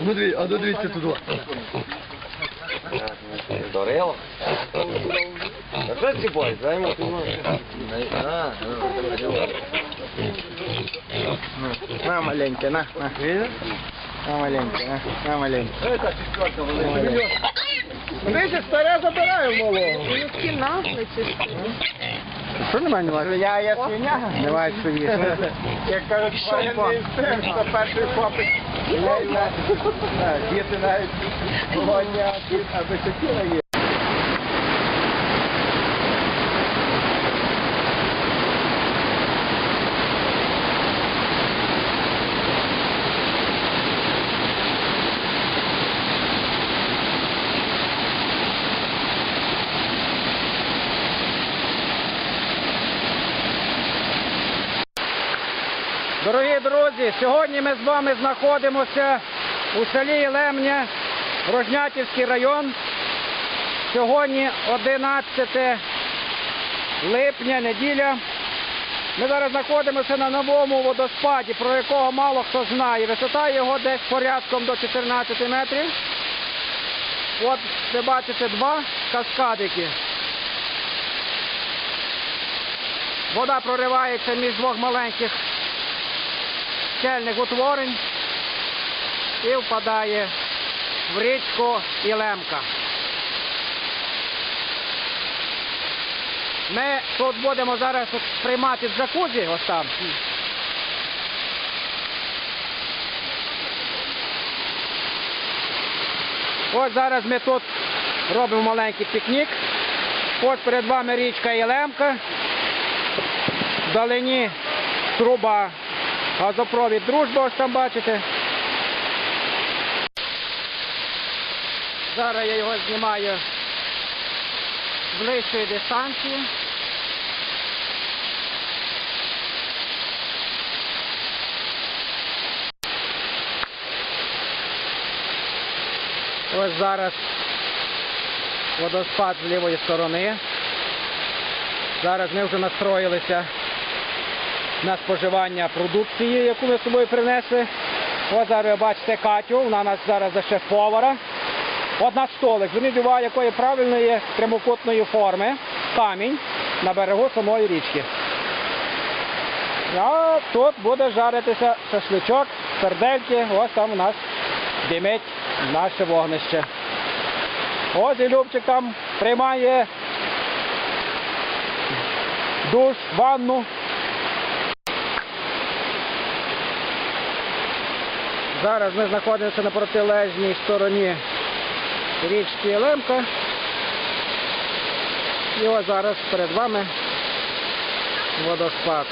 Ну дві, а ну дивіться туди. Здорово. А що ці бой? Займо На маленьке, на, на. На маленьке, на, на маленьке. Видите, старе забираю малого. Людки наглі чи що? Що немає немає? Я є свиня. Немає свині. Як кажуть, то перший хлопець. Діти навіть голодні, а ті- а без хотіла є. Дорогі друзі, сьогодні ми з вами знаходимося у селі Лемня, Рожнятівський район. Сьогодні 11 липня, неділя. Ми зараз знаходимося на новому водоспаді, про якого мало хто знає. Висота його десь порядком до 14 метрів. От ви бачите два каскадики. Вода проривається між двох маленьких скельних утворень і впадає в річку Ілемка. Ми тут будемо зараз приймати джакузі, ось там. Ось зараз ми тут робимо маленький пікнік. Ось перед вами річка Ілемка. Вдалині труба газопровід дружба, ось там бачите. Зараз я його знімаю з ближчої дистанції. Ось зараз водоспад з лівої сторони. Зараз ми вже настроїлися на споживання продукції, яку ми з собою принесли. Ось зараз ви бачите Катю, вона нас зараз за шеф-повара. От наш столик. Зверніть увагу, якої правильної прямокутної форми камінь на берегу самої річки. А тут буде жаритися шашличок, сердельки, ось там у нас димить наше вогнище. Ось і Любчик там приймає душ, ванну. Зараз ми знаходимося на протилежній стороні річки Лемка. І ось зараз перед вами водоспад.